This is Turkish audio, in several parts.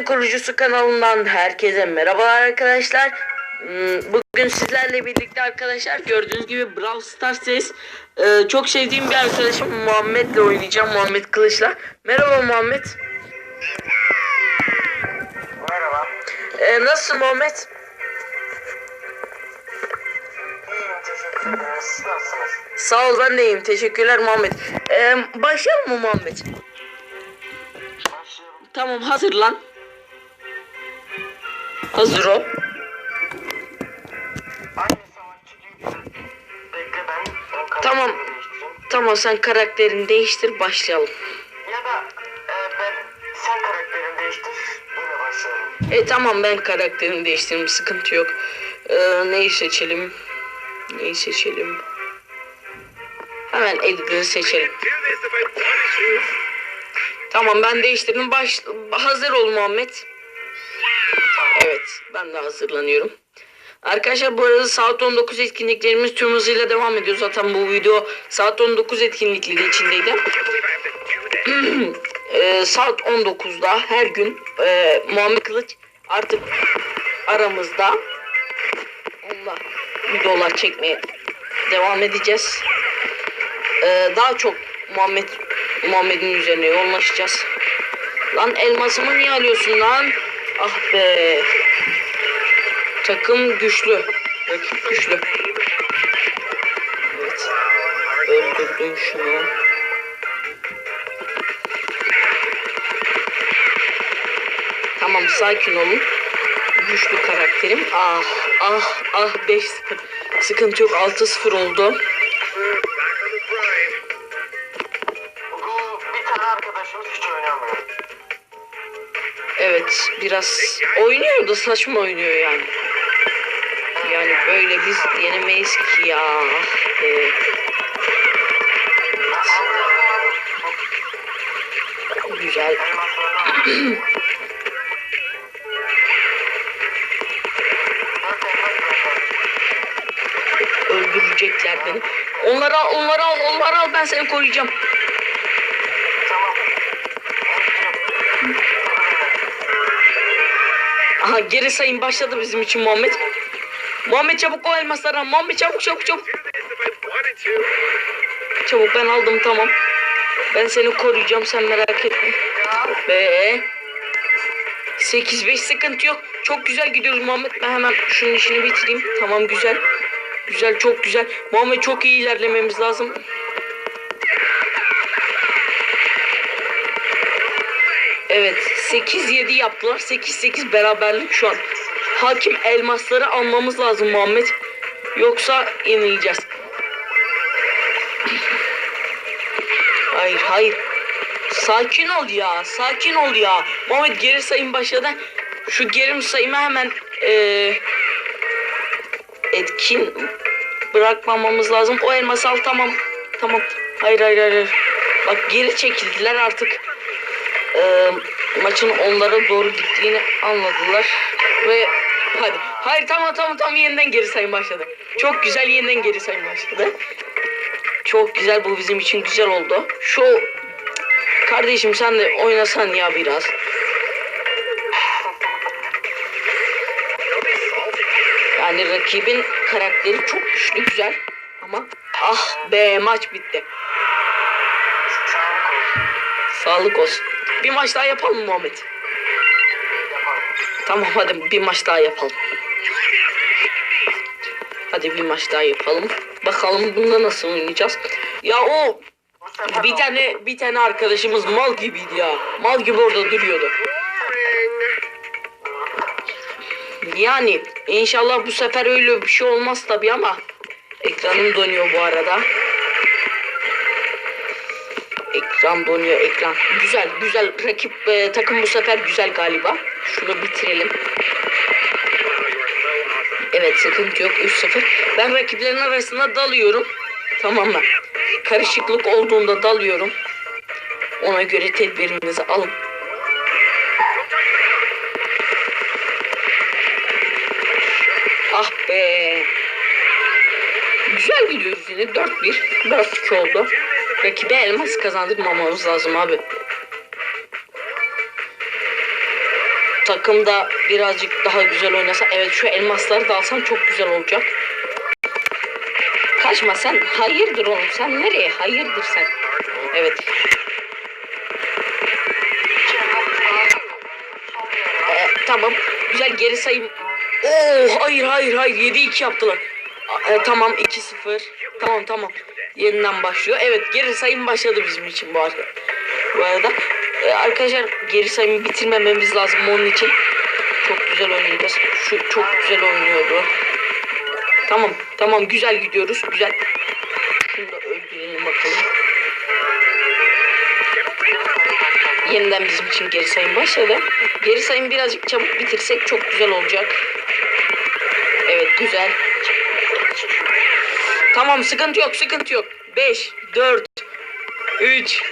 Elmas'ın kurucusu kanalından herkese merhaba arkadaşlar. Hmm, Bugün sizlerle birlikte arkadaşlar gördüğünüz gibi Brawl Stars'tayız. Ee, çok sevdiğim bir arkadaşım Muhammed'le oynayacağım. Muhammed Kılıç'la. Merhaba Muhammed. Merhaba. Ee, nasılsın Muhammed? İyiyim? Sağ ol ben de iyiyim. Teşekkürler Muhammed. Ee, başlayalım mı Muhammed? Tamam hazırlan. Hazır ol. Tamam. Tamam sen karakterini değiştir başlayalım. Ya da e, ben sen karakterini değiştir. Yine başlayalım. E tamam ben karakterimi değiştireyim sıkıntı yok. Ee, neyi seçelim? Neyi seçelim? Hemen Edgar'ı seçelim. Tamam ben değiştirdim. Baş... Hazır ol Muhammed. Evet ben de hazırlanıyorum. Arkadaşlar bu arada saat 19 etkinliklerimiz tüm hızıyla devam ediyor. Zaten bu video saat 19 etkinlikleri içindeydi. Ee, saat 19'da her gün e, Muhammed Kılıç artık aramızda. Onunla videolar çekmeye devam edeceğiz. Ee, daha çok Muhammed Muhammed'in üzerine yoğunlaşacağız. Lan elmasımı niye alıyorsun lan? Ah be. Takım güçlü. Rakip güçlü. Evet. Öldürdüm şunu. Tamam sakin olun. Güçlü karakterim. Ah ah ah 5 0. Sıkıntı yok 6-0 oldu. Biraz oynuyor da saçma oynuyor yani. Yani böyle biz yenemeyiz ki ya. Aldım. Güzel. Öldürecekler beni. Onları al, onları al, onları al ben seni koruyacağım. Aha geri sayım başladı bizim için Muhammed. Muhammed çabuk o elmasları al. Muhammed çabuk çabuk çabuk. Çabuk ben aldım tamam. Ben seni koruyacağım sen merak etme. Be. 8-5 sıkıntı yok. Çok güzel gidiyoruz Muhammed. Ben hemen şunun işini bitireyim. Tamam güzel. Güzel çok güzel. Muhammed çok iyi ilerlememiz lazım. Evet 8-7 yaptılar. 8-8 beraberlik şu an. Hakim elmasları almamız lazım Muhammed. Yoksa yenileceğiz. Hayır hayır. Sakin ol ya. Sakin ol ya. Muhammed geri sayım başladı. Şu geri sayımı hemen eee, etkin bırakmamamız lazım. O elması al tamam. Tamam. Hayır hayır hayır. Bak geri çekildiler artık. Eee, maçın onlara doğru gittiğini anladılar. Ve hadi. Hayır tamam tamam tamam yeniden geri sayım başladı. Çok güzel yeniden geri sayım başladı. Çok güzel bu bizim için güzel oldu. Şu kardeşim sen de oynasan ya biraz. Yani rakibin karakteri çok güçlü güzel ama ah be maç bitti. Sağlık olsun. Bir maç daha yapalım mı Muhammed? Tamam hadi bir maç daha yapalım. Hadi bir maç daha yapalım. Bakalım bunda nasıl oynayacağız. Ya o bir tane bir tane arkadaşımız mal gibiydi ya. Mal gibi orada duruyordu. Yani inşallah bu sefer öyle bir şey olmaz tabi ama ekranım donuyor bu arada. Ekran donuyor ekran. Güzel güzel rakip e, takım bu sefer güzel galiba. Şunu bitirelim. Evet sıkıntı yok 3-0. Ben rakiplerin arasında dalıyorum. Tamam mı? Karışıklık olduğunda dalıyorum. Ona göre tedbirinizi alın. Ah be. Güzel gidiyoruz yine 4-1. Biraz 2 oldu. Rakibe elmas kazandırmamamız lazım abi. takım da birazcık daha güzel oynasa. Evet şu elmasları da alsan çok güzel olacak. Kaçma sen. Hayırdır oğlum sen nereye? Hayırdır sen. Evet. Ee, tamam. Güzel geri sayım. Oo hayır hayır hayır 7-2 yaptılar. Ee, tamam 2-0. Tamam tamam. Yeniden başlıyor. Evet geri sayım başladı bizim için bu arada. Bu arada e, arkadaşlar geri sayımı bitirmememiz lazım onun için. Çok güzel oynayacağız. Şu çok güzel oynuyordu. Tamam tamam güzel gidiyoruz. Güzel. Şunu da öldürelim bakalım. Yeniden bizim için geri sayım başladı. Geri sayım birazcık çabuk bitirsek çok güzel olacak. Evet güzel. Tamam sıkıntı yok sıkıntı yok. 5, 4, 3,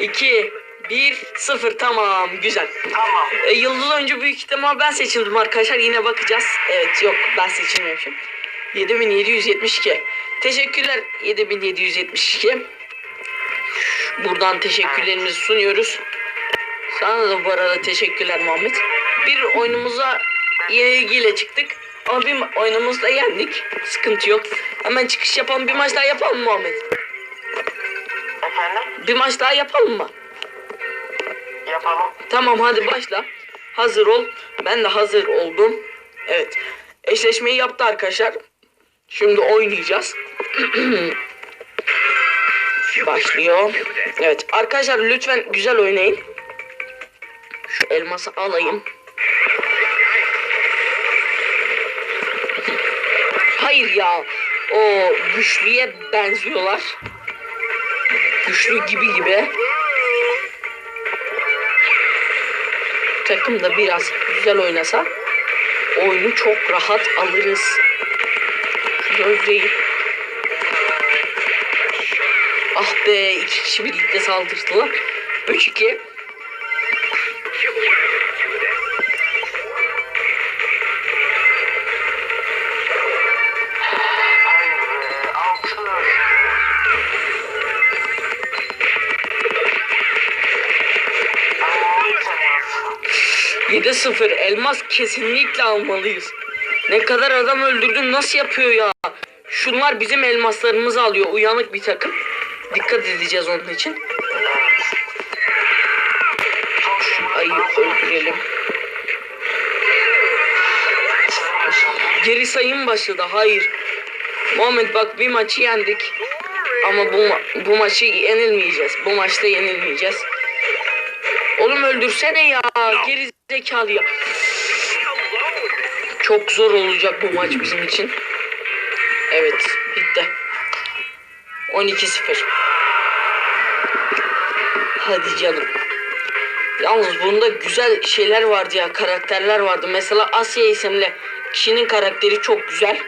2, 1, 0 tamam güzel. Tamam. E, yıldız oyuncu büyük ihtimal ben seçildim arkadaşlar yine bakacağız. Evet yok ben seçilmemişim. 7772. Teşekkürler 7772. Buradan teşekkürlerimizi sunuyoruz. Sana da bu arada teşekkürler Muhammed. Bir oyunumuza yenilgiyle çıktık. Ama bir oyunumuzda yendik. Sıkıntı yok. Hemen çıkış yapalım. Bir maç daha yapalım mı Muhammed? Efendim? Bir maç daha yapalım mı? Yapalım. Tamam hadi başla. Hazır ol. Ben de hazır oldum. Evet. Eşleşmeyi yaptı arkadaşlar. Şimdi oynayacağız. Başlıyor. Evet arkadaşlar lütfen güzel oynayın. Şu elması alayım. Hayır ya. O güçlüye benziyorlar. Güçlü gibi gibi. takım da biraz güzel oynasa oyunu çok rahat alırız. Gözleyin. Ah be iki kişi birlikte saldırdılar. 3-2. 7 0 elmas kesinlikle almalıyız. Ne kadar adam öldürdüm nasıl yapıyor ya? Şunlar bizim elmaslarımızı alıyor. Uyanık bir takım. Dikkat edeceğiz onun için. Ayı öldürelim. Geri sayım başladı. Hayır. Muhammed bak bir maçı yendik. Ama bu, ma bu maçı yenilmeyeceğiz. Bu maçta yenilmeyeceğiz. Oğlum öldürsene ya. Geri zekalı ya. Çok zor olacak bu maç bizim için. Evet, bitti. 12-0. Hadi canım. Yalnız bunda güzel şeyler vardı ya, karakterler vardı. Mesela Asya isimli kişinin karakteri çok güzel.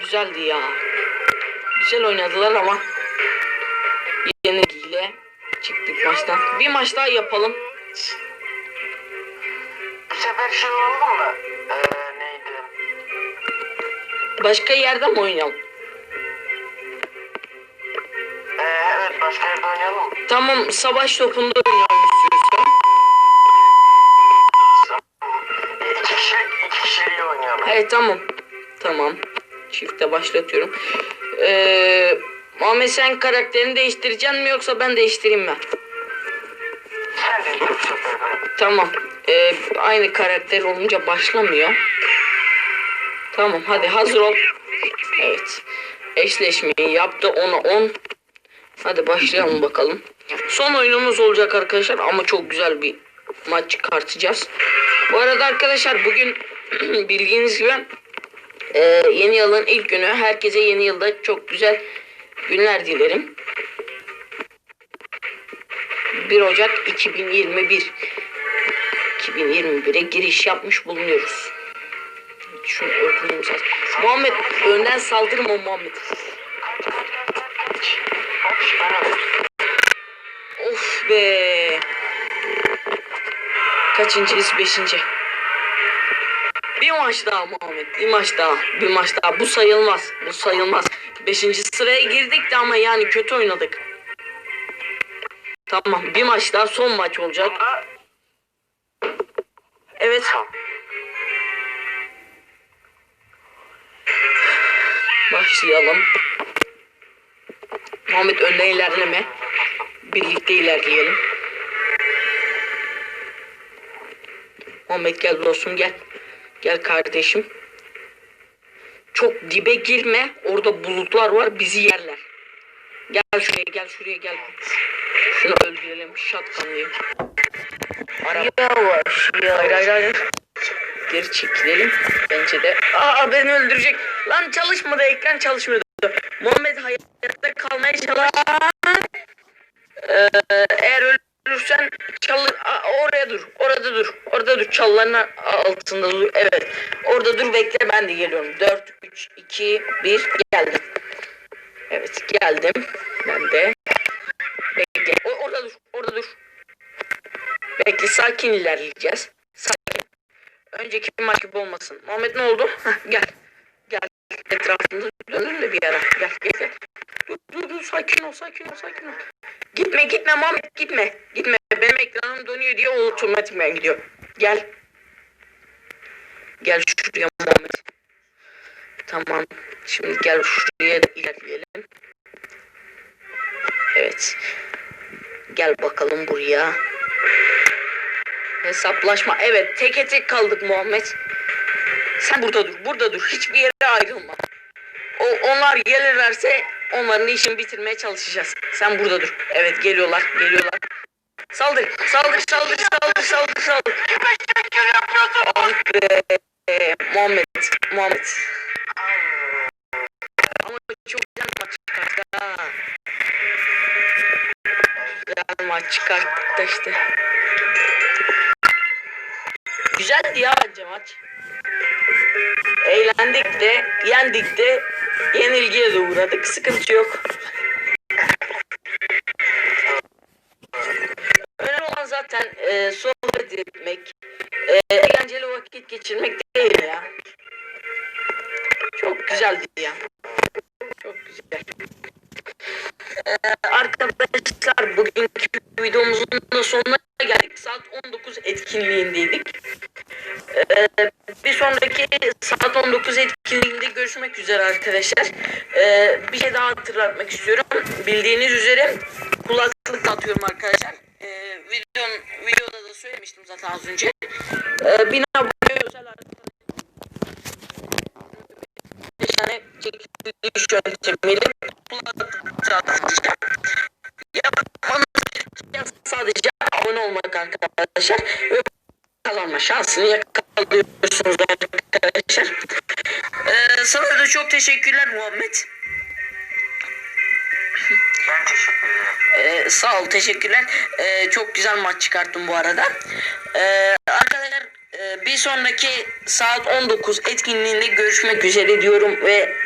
Güzeldi ya. Güzel oynadılar ama yenilgiyle çıktık maçtan. Bir maç daha yapalım. Sefer şey oldu mu? Ee, neydi? Başka yerde mi oynayalım? Ee, evet başka yerde oynayalım mı? Tamam, savaş topunda oynayalım istiyorsan. İki kişilik, iki kişiliği oynayalım. Evet tamam. Tamam. Çifte başlatıyorum. Ee, Muhammed sen karakterini değiştireceksin mi yoksa ben değiştireyim mi? Tamam. Ee, aynı karakter olunca başlamıyor. Tamam hadi hazır ol. Evet. Eşleşmeyi yaptı 10'a 10. Hadi başlayalım bakalım. Son oyunumuz olacak arkadaşlar ama çok güzel bir maç çıkartacağız. Bu arada arkadaşlar bugün bildiğiniz gibi e, yeni yılın ilk günü. Herkese yeni yılda çok güzel günler dilerim. 1 Ocak 2021 2021'e giriş yapmış bulunuyoruz. Şunu öldürmemiz lazım. Muhammed önden saldırma Muhammed. Of be. Kaçıncıyız? Beşinci. Bir maç daha Muhammed. Bir maç daha. Bir maç daha. Bu sayılmaz. Bu sayılmaz. Beşinci sıraya girdik de ama yani kötü oynadık. Tamam. Bir maç daha son maç olacak. Evet. Başlayalım. Muhammed önde ilerleme. Birlikte ilerleyelim. Muhammed gel dostum gel. Gel kardeşim. Çok dibe girme. Orada bulutlar var bizi yerler. Gel şuraya gel şuraya gel. Şunu öldürelim. Shotgunlayayım. Yavaş ya. Hayır hayır hayır. Geri çekilelim. Bence de. Aa beni öldürecek. Lan çalışmadı ekran çalışmıyordu. Muhammed hayatta kalmaya çalış. Ee, eğer ölürsen çalı Aa, oraya dur. Orada dur. Orada dur. Çalıların altında dur. Evet. Orada dur bekle ben de geliyorum. 4 3 2 1 geldim. Evet geldim. Ben de. Bekle. O, orada dur. Orada dur. Bekle sakin ilerleyeceğiz. Sakin. Önceki maç gibi olmasın. Muhammed ne oldu? Heh, gel. Gel. Etrafında dönün de bir ara. Gel gel gel. Dur dur dur sakin ol sakin ol sakin ol. Gitme gitme Muhammed gitme. Gitme. Benim ekranım dönüyor diye o otomatikmen gidiyor. Gel. Gel şuraya Muhammed. Tamam. Şimdi gel şuraya ilerleyelim. Evet. Gel bakalım buraya. Hesaplaşma. Evet teke tek kaldık Muhammed. Sen burada dur. Burada dur. Hiçbir yere ayrılma. O, onlar gelirlerse onların işini bitirmeye çalışacağız. Sen burada dur. Evet geliyorlar. Geliyorlar. Saldır. Saldır. Saldır. Saldır. Saldır. Saldır. Ah be. Muhammed. Muhammed. Ama çok güzel maç çıkarttı ha. Güzel maç çıkarttı işte. Güzeldi ya bence maç. Eğlendik de, yendik de, yenilgiye de uğradık. Sıkıntı yok. Önemli olan zaten e, sohbet etmek, e, eğlenceli vakit geçirmek arkadaşlar. Ee, bir şey daha hatırlatmak istiyorum. Bildiğiniz üzere kulaklık atıyorum arkadaşlar. Ee, videonun, videoda da söylemiştim zaten az önce. Ee, bin abone özel tane çekiliş yöntemiyle kulaklık sadece abone olmak arkadaşlar. Ve kazanma şansını yakalıyorsunuz arkadaşlar. Ee, sana da çok teşekkürler Muhammed. Ben teşekkür ederim. Ee, sağ ol teşekkürler. Ee, çok güzel maç çıkarttın bu arada. Ee, arkadaşlar e, bir sonraki saat 19 etkinliğinde görüşmek üzere diyorum ve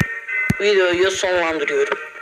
videoyu sonlandırıyorum.